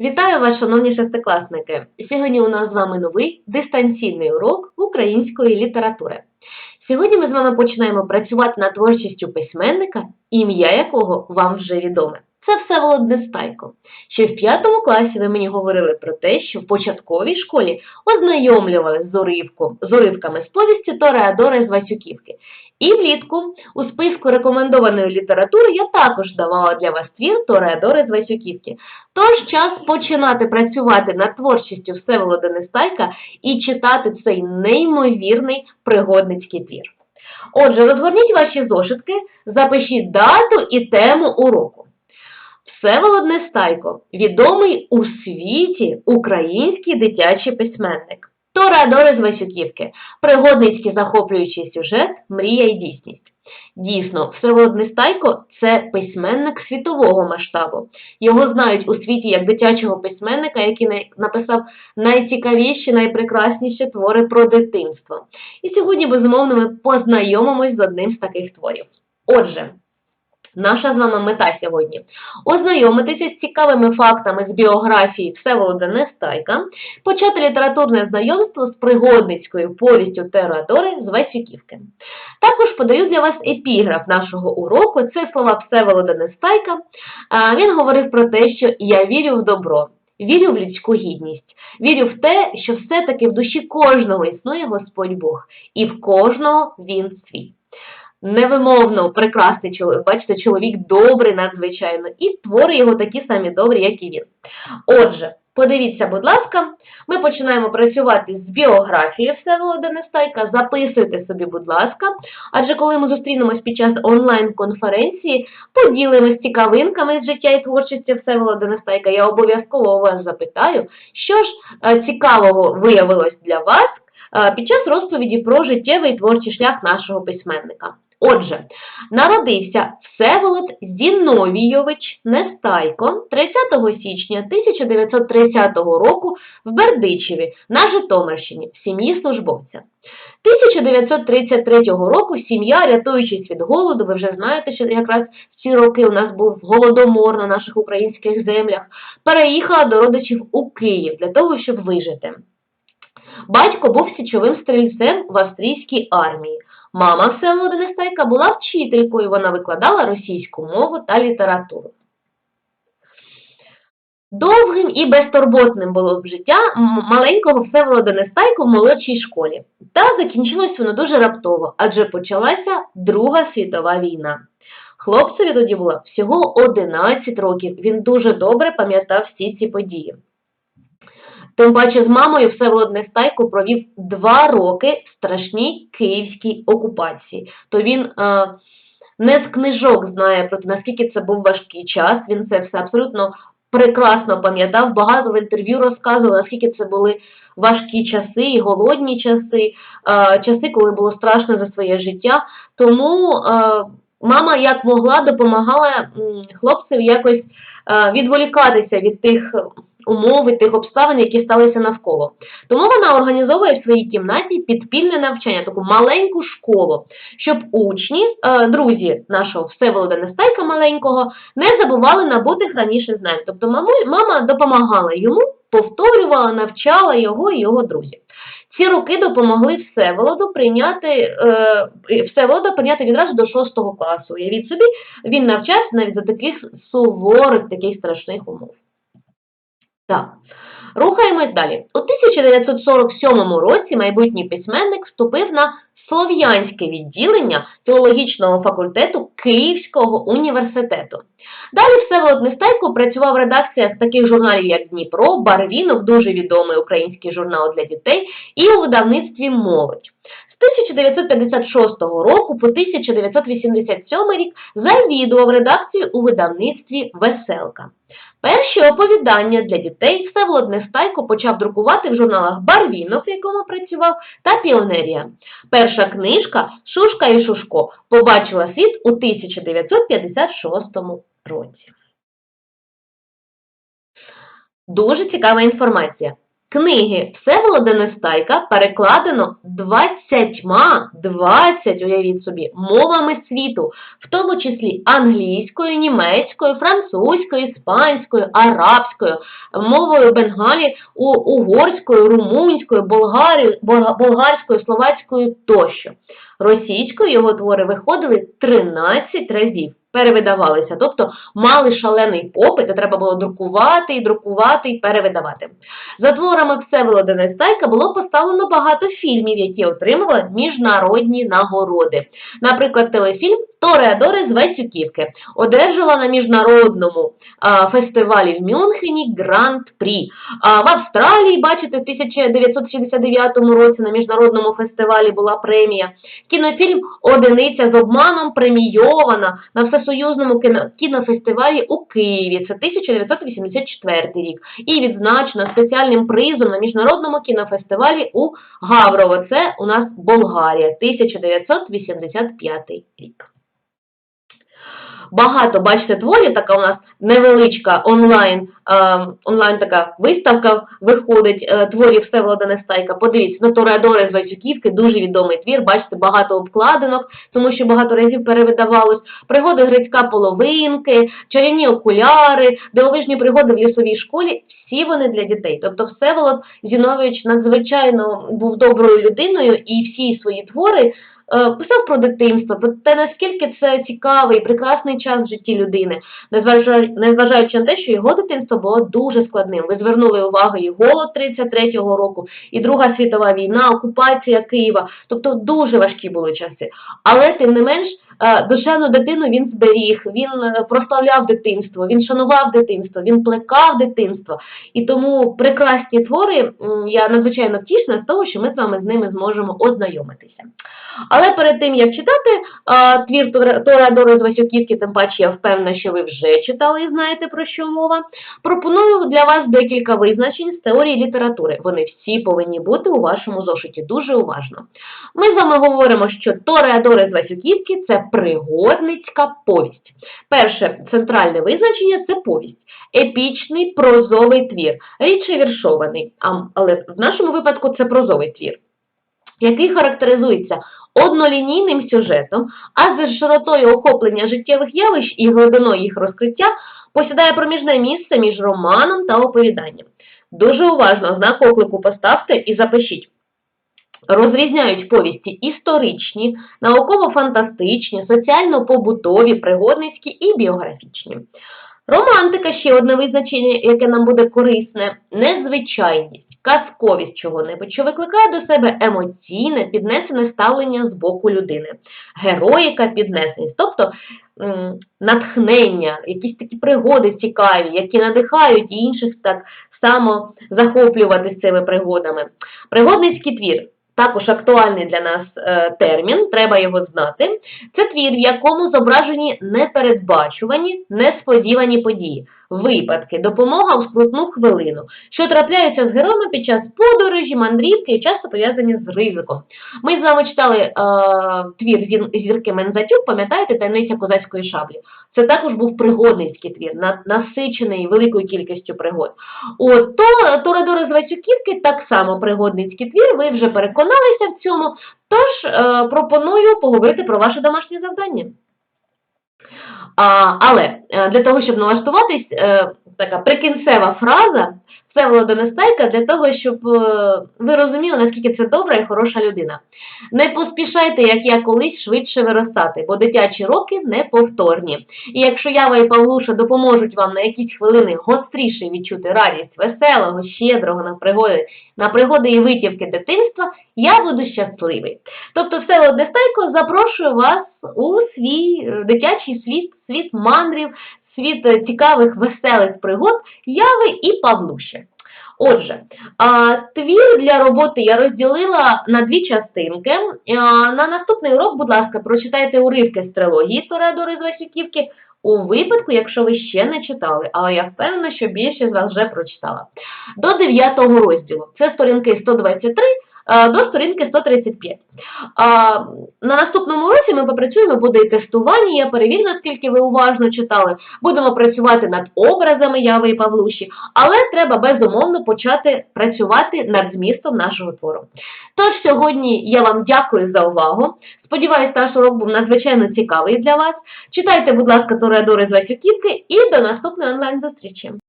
Вітаю вас, шановні шестикласники! Сьогодні у нас з вами новий дистанційний урок української літератури. Сьогодні ми з вами починаємо працювати над творчістю письменника, ім'я якого вам вже відоме. Це Всеволод Нестайко. Ще в п'ятому класі ви мені говорили про те, що в початковій школі ознайомлювали з уривком, з уривками з повісті Тореадори з Васюківки. І влітку у списку рекомендованої літератури я також давала для вас твір Тореадори з Васюківки. Тож час починати працювати над творчістю Всеволода Нестайка і читати цей неймовірний пригодницький твір. Отже, розгорніть ваші зошитки, запишіть дату і тему уроку. Всеволод Нестайко – відомий у світі український дитячий письменник. Тореадори з Васюківки – пригодницький захоплюючий сюжет, мрія і дійсність. Дійсно, Всеволод Нестайко – це письменник світового масштабу. Його знають у світі як дитячого письменника, який написав найцікавіші, найпрекрасніші твори про дитинство. І сьогодні, безумовно, ми познайомимось з одним з таких творів. Отже, наша з вами мета сьогодні ознайомитися з цікавими фактами з біографії Всеволода Нестайка, почати літературне знайомство з пригодницькою повістю Теодори з Васюківки. Також подаю для вас епіграф нашого уроку. Це слова Всеволода Нестайка. Він говорив про те, що я вірю в добро. Вірю в людську гідність, вірю в те, що все-таки в душі кожного існує Господь Бог, і в кожного він свій. Невимовно прекрасний чоловік, бачите, чоловік добрий надзвичайно, і твори його такі самі добрі, як і він. Отже, подивіться, будь ласка, ми починаємо працювати з біографією Всеволода Нестайка. Записуйте собі, будь ласка, адже коли ми зустрінемось під час онлайн-конференції, поділимось цікавинками з життя і творчості Всеволода Нестайка, я обов'язково вас запитаю, що ж е, цікавого виявилось для вас е, під час розповіді про життєвий і творчий шлях нашого письменника. Отже, народився Всеволод Зіновійович Нестайко 30 січня 1930 року в Бердичеві на Житомирщині в сім'ї службовця. 1933 року сім'я, рятуючись від голоду, ви вже знаєте, що якраз в ці роки у нас був голодомор на наших українських землях, переїхала до родичів у Київ для того, щоб вижити. Батько був січовим стрільцем в австрійській армії. Мама Всеволода Нестайка була вчителькою, вона викладала російську мову та літературу. Довгим і безтурботним було б життя маленького Всеволода Нестайка в молодшій школі. Та закінчилось воно дуже раптово, адже почалася Друга світова війна. Хлопцеві тоді було всього 11 років, він дуже добре пам'ятав всі ці події. Тим паче з мамою Всеволод Нестайко провів два роки в страшній київській окупації. То він е, не з книжок знає про те, наскільки це був важкий час. Він це все абсолютно прекрасно пам'ятав. Багато в інтерв'ю розказував, наскільки це були важкі часи і голодні часи, е, часи, коли було страшно за своє життя. Тому е, мама як могла допомагала м, хлопцеві якось е, відволікатися від тих умов і тих обставин, які сталися навколо. Тому вона організовує в своїй кімнаті підпільне навчання, таку маленьку школу, щоб учні, е, друзі нашого Всеволода Нестайка маленького, не забували набутих раніше знань. Тобто мама допомагала йому, повторювала, навчала його і його друзів. Ці роки допомогли Всеволоду прийняти е, Всеволода прийняти відразу до 6 класу. Уявіть собі, він навчався навіть за таких суворих, таких страшних умов. Так, рухаємось далі. У 1947 році майбутній письменник вступив на слов'янське відділення теологічного факультету Київського університету. Далі Всеволод Нестайко працював в редакціях таких журналів, як Дніпро, Барвінок, дуже відомий український журнал для дітей, і у видавництві Молодь. З 1956 року по 1987 рік завідував редакцію у видавництві Веселка. Перші оповідання для дітей Всеволод Нестайко почав друкувати в журналах Барвінок, в якому працював, та Піонерія. Перша книжка Шушка і Шушко побачила світ у 1956 році. Дуже цікава інформація. Книги Всеволода Нестайка перекладено 20, 20, уявіть собі, мовами світу, в тому числі англійською, німецькою, французькою, іспанською, арабською, мовою Бенгалі, угорською, румунською, болгарською, словацькою тощо. Російською його твори виходили 13 разів, перевидавалися, тобто мали шалений попит, і треба було друкувати і друкувати і перевидавати. За творами Всеволода Нестайка було поставлено багато фільмів, які отримували міжнародні нагороди. Наприклад, телефільм Тореадори з Васюківки одержала на міжнародному а, фестивалі в Мюнхені Гранд-прі. А в Австралії, бачите, в 1969 році на міжнародному фестивалі була премія. Кінофільм Одиниця з обманом премійована на всесоюзному кіно- кінофестивалі у Києві. Це 1984 рік. І відзначена спеціальним призом на міжнародному кінофестивалі у Гаврово. Це у нас Болгарія, 1985 рік. Багато, бачите, творів, така у нас невеличка онлайн, е, онлайн така виставка виходить е, творів Всеволода Нестайка. Подивіться, на Тореадори з Вайчуківки, дуже відомий твір, бачите, багато обкладинок, тому що багато разів перевидавалось. Пригоди Грицька половинки, чарівні окуляри, дивовижні пригоди в лісовій школі. Всі вони для дітей. Тобто Всеволод Зінович надзвичайно був доброю людиною і всі свої твори писав про дитинство, про те, наскільки це цікавий, прекрасний час в житті людини, незважаючи, на те, що його дитинство було дуже складним. Ви звернули увагу і голод 33-го року, і Друга світова війна, окупація Києва. Тобто дуже важкі були часи. Але тим не менш, е, душевну дитину він зберіг, він е, прославляв дитинство, він шанував дитинство, він плекав дитинство. І тому прекрасні твори, я надзвичайно втішна з того, що ми з вами з ними зможемо ознайомитися. Але перед тим, як читати твір Тореадори з Васюківки, тим паче я впевнена, що ви вже читали і знаєте, про що мова, пропоную для вас декілька визначень з теорії літератури. Вони всі повинні бути у вашому зошиті, дуже уважно. Ми з вами говоримо, що Тореадори з Васюківки – це пригодницька повість. Перше центральне визначення – це повість. Епічний прозовий твір, рідше віршований, але в нашому випадку це прозовий твір який характеризується однолінійним сюжетом, а з широтою охоплення життєвих явищ і глибиною їх розкриття посідає проміжне місце між романом та оповіданням. Дуже уважно знак оклику поставте і запишіть. Розрізняють повісті історичні, науково-фантастичні, соціально-побутові, пригодницькі і біографічні. Романтика ще одне визначення, яке нам буде корисне незвичайність, казковість чого-небудь, що викликає до себе емоційне, піднесене ставлення з боку людини. Героїка піднесеність, тобто натхнення, якісь такі пригоди цікаві, які надихають інших так само захоплювати цими пригодами. Пригодницький твір. Також актуальний для нас е, термін, треба його знати. Це твір, в якому зображені непередбачувані, несподівані події, випадки, допомога в скрутну хвилину, що трапляються з героями під час подорожі, мандрівки і часто пов'язані з ризиком. Ми з вами читали е, твір зірки Мензатюк, пам'ятаєте, таємниця козацької шаблі. Це також був пригодницький твір, насичений великою кількістю пригод. От, то Торадори з Васюківки так само пригодницький твір, ви вже переконалися в цьому, тож е, пропоную поговорити про ваше домашнє завдання. Але е, для того, щоб налаштуватись, е, така прикінцева фраза Всеволода Нестайка для того, щоб е, ви розуміли, наскільки це добра і хороша людина. Не поспішайте, як я колись, швидше виростати, бо дитячі роки неповторні. І якщо Ява і Павлуша допоможуть вам на якісь хвилини гостріше відчути радість веселого, щедрого на пригоди, на пригоди і витівки дитинства, я буду щасливий. Тобто Всеволод Нестайко запрошує вас у свій е, дитячий світ, світ мандрів, світ е, цікавих, веселих пригод Яви і Павлуші. Отже, твір для роботи я розділила на дві частинки. На наступний урок, будь ласка, прочитайте уривки з трилогії Тореадори з Васюківки у випадку, якщо ви ще не читали, але я впевнена, що більше з вас вже прочитала. До 9 розділу. Це сторінки 123, е, до сторінки 135. А, на наступному уроці ми попрацюємо, буде і тестування, я перевірю, наскільки ви уважно читали. Будемо працювати над образами Яви і Павлуші, але треба безумовно почати працювати над змістом нашого твору. Тож сьогодні я вам дякую за увагу. Сподіваюсь, наш урок був надзвичайно цікавий для вас. Читайте, будь ласка, Тореадори з Васюківки і до наступної онлайн-зустрічі.